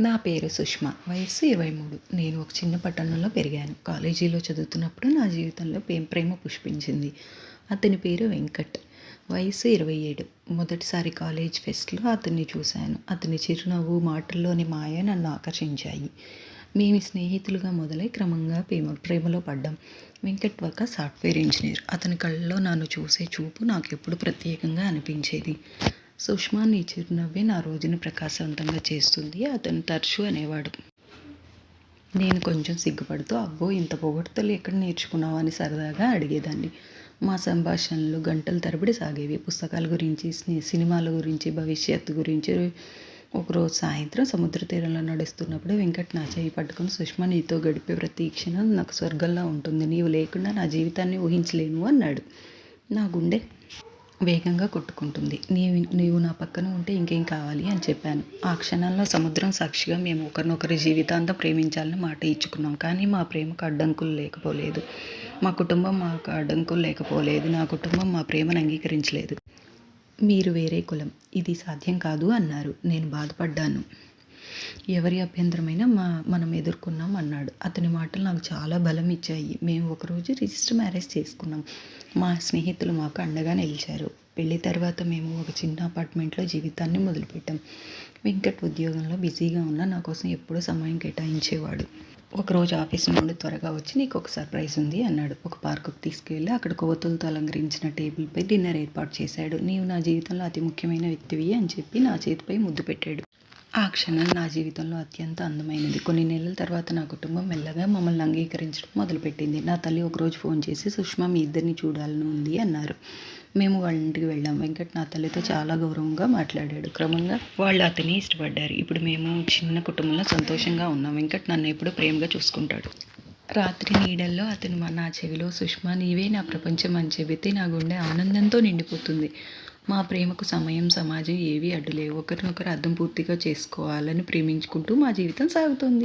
నా పేరు సుష్మా. వయస్సు ఇరవై మూడు. నేను ఒక చిన్న పట్టణంలో పెరిగాను. కాలేజీలో చదువుతున్నప్పుడు నా జీవితంలో ప్రేమ ప్రేమ పుష్పించింది. అతని పేరు వెంకట్. వయసు ఇరవై ఏడు. మొదటిసారి కాలేజ్ ఫెస్ట్లో అతన్ని చూశాను. అతని చిరునవ్వు మాటల్లోని మాయ నన్ను ఆకర్షించాయి. మేము స్నేహితులుగా మొదలై క్రమంగా ప్రేమ ప్రేమలో పడ్డాం. వెంకట్ ఒక సాఫ్ట్వేర్ ఇంజనీర్. అతని కళ్ళలో నన్ను చూసే చూపు నాకు ఎప్పుడు ప్రత్యేకంగా అనిపించేది. సుష్మా నీ చిరునవ్వే నా రోజుని ప్రకాశవంతంగా చేస్తుంది. అతను తరచు అనేవాడు. నేను కొంచెం సిగ్గుపడుతూ అబ్బో ఇంత పొగడ్తలు ఎక్కడ నేర్చుకున్నావు అని సరదాగా అడిగేదాన్ని. మా సంభాషణలు గంటల తరబడి సాగేవి. పుస్తకాల గురించి సినిమాల గురించి భవిష్యత్తు గురించి ఒకరోజు సాయంత్రం సముద్ర తీరంలో నడుస్తున్నప్పుడు వెంకట్ నా చేయి పట్టుకుని సుష్మా నీతో గడిపే ప్రతి క్షణం నాకు స్వర్గంలా ఉంటుంది. నీవు లేకుండా నా జీవితాన్ని ఊహించలేను అన్నాడు. నా గుండె వేగంగా కొట్టుకుంటుంది. నీవు నీవు నా పక్కన ఉంటే ఇంకేం కావాలి? అని చెప్పాను. ఆ క్షణంలో సముద్రం సాక్షిగా మేము ఒకరినొకరి జీవితాంతం ప్రేమించాలని మాట ఇచ్చుకున్నాం. కానీ మా ప్రేమకు అడ్డంకులు లేకపోలేదు. మా కుటుంబం మాకు అడ్డంకులు లేకపోలేదు. నా కుటుంబం మా ప్రేమను అంగీకరించలేదు. మీరు వేరే కులం. ఇది సాధ్యం కాదు అన్నారు. నేను బాధపడ్డాను. ఎవరి అభ్యంతరమైనా మా మనం ఎదుర్కొన్నాం అన్నాడు. అతని మాటలు నాకు చాలా బలం ఇచ్చాయి. మేము ఒకరోజు రిజిస్టర్ మ్యారేజ్ చేసుకున్నాం. మా స్నేహితులు మాకు అండగా నిలిచారు. పెళ్ళి తర్వాత మేము ఒక చిన్న అపార్ట్మెంట్లో జీవితాన్ని మొదలుపెట్టాం. వెంకట్ ఉద్యోగంలో బిజీగా ఉన్న నా కోసం ఎప్పుడూ సమయం కేటాయించేవాడు. ఒకరోజు ఆఫీస్ నుండి త్వరగా వచ్చి నీకు ఒక సర్ప్రైజ్ ఉంది అన్నాడు. ఒక పార్కుకు తీసుకువెళ్ళి అక్కడ కోతులతో అలంకరించిన టేబుల్పై డిన్నర్ ఏర్పాటు చేశాడు. నీవు నా జీవితంలో అతి ముఖ్యమైన వ్యక్తివి అని చెప్పి నా చేతిపై ముద్దు పెట్టాడు. ఆ క్షణం నా జీవితంలో అత్యంత అందమైనది. కొన్ని నెలల తర్వాత నా కుటుంబం మెల్లగా మమ్మల్ని అంగీకరించడం మొదలుపెట్టింది. నా తల్లి ఒకరోజు ఫోన్ చేసి సుష్మా మీ ఇద్దరిని చూడాలని ఉంది అన్నారు. మేము వాళ్ళ ఇంటికి వెళ్ళాం. వెంకట్ నా తల్లితో చాలా గౌరవంగా మాట్లాడాడు. క్రమంగా వాళ్ళు అతని ఇష్టపడ్డారు. ఇప్పుడు మేము చిన్న కుటుంబంలో సంతోషంగా ఉన్నాం. వెంకట్ నన్ను ఎప్పుడూ ప్రేమగా చూసుకుంటాడు. రాత్రి నీడల్లో అతను మా నా చెవిలో సుష్మా నీవే నా ప్రపంచం అని చెబితే నా గుండె ఆనందంతో నిండిపోతుంది. మా ప్రేమకు సమయం సమాజం ఏవి అడ్డులేవు. ఒకరినొకరు అర్థం పూర్తిగా చేసుకోవాలని ప్రేమించుకుంటూ మా జీవితం సాగుతుంది.